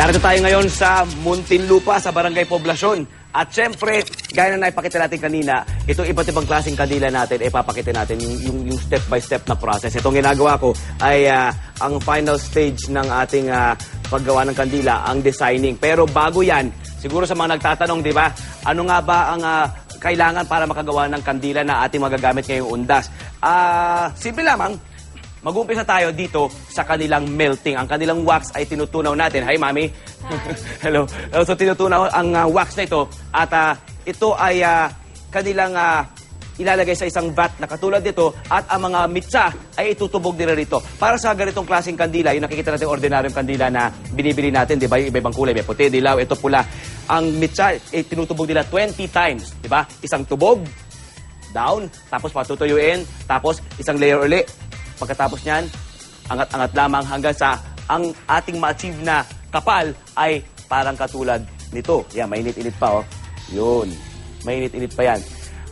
Narito tayo ngayon sa Muntinlupa sa Barangay Poblasyon. At syempre, gaya na naipakita natin kanina, ito iba't ibang klaseng kandila natin, ipapakita natin yung, yung, yung step-by-step na process. Itong ginagawa ko ay ah, ang final stage ng ating ah, paggawa ng kandila, ang designing. Pero bago yan, siguro sa mga nagtatanong, di ba, ano nga ba ang ah, kailangan para makagawa ng kandila na ating magagamit ngayong undas? Ah, simple lamang, Mag-umpisa tayo dito sa kanilang melting. Ang kanilang wax ay tinutunaw natin. Hi, Mami. Hello. So, tinutunaw ang uh, wax na ito. At uh, ito ay uh, kanilang uh, ilalagay sa isang vat na katulad nito at ang mga mitsa ay itutubog nila rito. Para sa ganitong klaseng kandila, yung nakikita natin ordinaryong kandila na binibili natin, di ba? Yung iba-ibang kulay, may puti, dilaw, ito pula. Ang mitsa, ay tinutubog nila 20 times, di ba? Isang tubog, down, tapos patutuyuin, tapos isang layer uli. Pagkatapos niyan, angat-angat lamang hanggang sa ang ating ma-achieve na kapal ay parang katulad nito. Yan, mainit-init pa, oh. Yun. Mainit-init pa yan.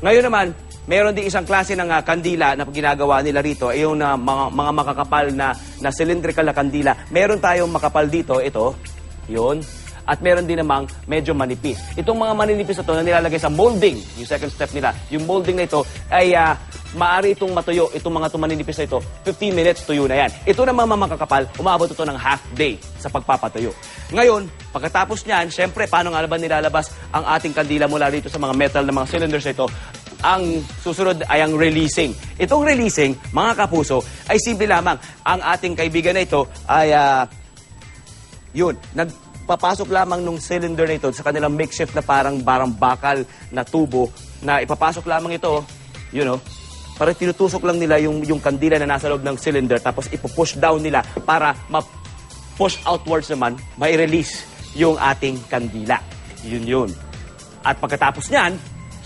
Ngayon naman, meron din isang klase ng ah, kandila na ginagawa nila rito, ay yung na mga, mga makakapal na, na cylindrical na kandila. Meron tayong makapal dito, ito, yun. At meron din namang medyo manipis. Itong mga maninipis na to na nilalagay sa molding, yung second step nila, yung molding na ito ay ah, maaari itong matuyo, itong mga itong maninipis na ito, 15 minutes tuyo na yan. Ito naman mga makakapal, umabot ito ng half day sa pagpapatuyo. Ngayon, pagkatapos niyan, syempre, paano nga ba nilalabas ang ating kandila mula rito sa mga metal na mga cylinders na ito? Ang susunod ay ang releasing. Itong releasing, mga kapuso, ay simple lamang. Ang ating kaibigan na ito ay ah, yun, nagpapasok lamang nung cylinder na ito sa kanilang makeshift na parang barang bakal na tubo na ipapasok lamang ito, you know, parang tinutusok lang nila yung, yung kandila na nasa loob ng cylinder tapos ipupush down nila para ma-push outwards naman, may release yung ating kandila. Yun yun. At pagkatapos niyan,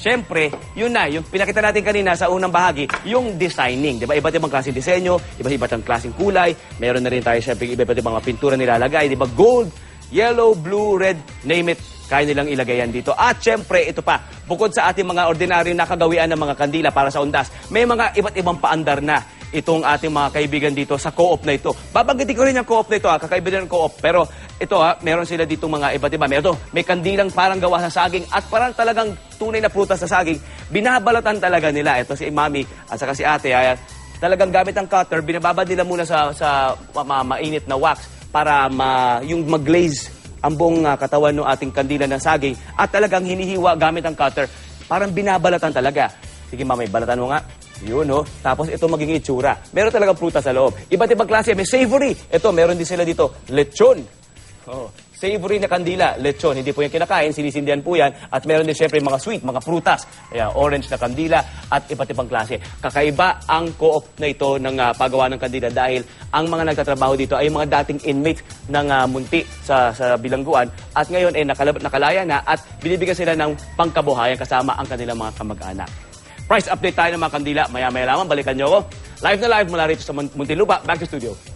Siyempre, yun na, yung pinakita natin kanina sa unang bahagi, yung designing. Di ba? Iba't ibang klaseng disenyo, iba't ibang klaseng kulay. Meron na rin tayo, siyempre, iba't ibang mga pintura nilalagay. Di ba? Gold, yellow, blue, red, name it. Kaya nilang ilagay yan dito. At siyempre, ito pa, bukod sa ating mga ordinaryong nakagawian ng mga kandila para sa undas, may mga iba't ibang paandar na itong ating mga kaibigan dito sa co-op na ito. Babanggitin ko rin yung co-op na ito, ha, kakaibigan ng co-op. Pero ito ha, meron sila dito mga iba't iba. Meron may kandilang parang gawa sa saging at parang talagang tunay na prutas sa saging. Binabalatan talaga nila. Ito si Mami at saka si Ate. Ay, talagang gamit ang cutter, binababad nila muna sa, sa ma- mainit na wax para ma, yung mag-glaze ang buong ah, katawan ng ating kandila ng saging at talagang hinihiwa gamit ang cutter. Parang binabalatan talaga. Sige, Mami, balatan mo nga. Yun, no? Tapos ito magiging itsura. Meron talagang prutas sa loob. Iba't ibang klase. May savory. Ito, meron din sila dito. Lechon. Oh, savory na kandila, lechon. Hindi po yan kinakain, sinisindihan po yan. At meron din siyempre mga sweet, mga prutas. Kaya orange na kandila at iba't ibang klase. Kakaiba ang co-op na ito ng ah, paggawa ng kandila dahil ang mga nagtatrabaho dito ay mga dating inmates ng ah, munti sa, sa bilangguan. At ngayon ay nakalab- nakalaya na at binibigyan sila ng pangkabuhayan kasama ang kanilang mga kamag-anak. Price update tayo ng mga kandila. Maya-maya lamang, balikan nyo ako. Live na live mula rito sa Muntinlupa. Back to studio.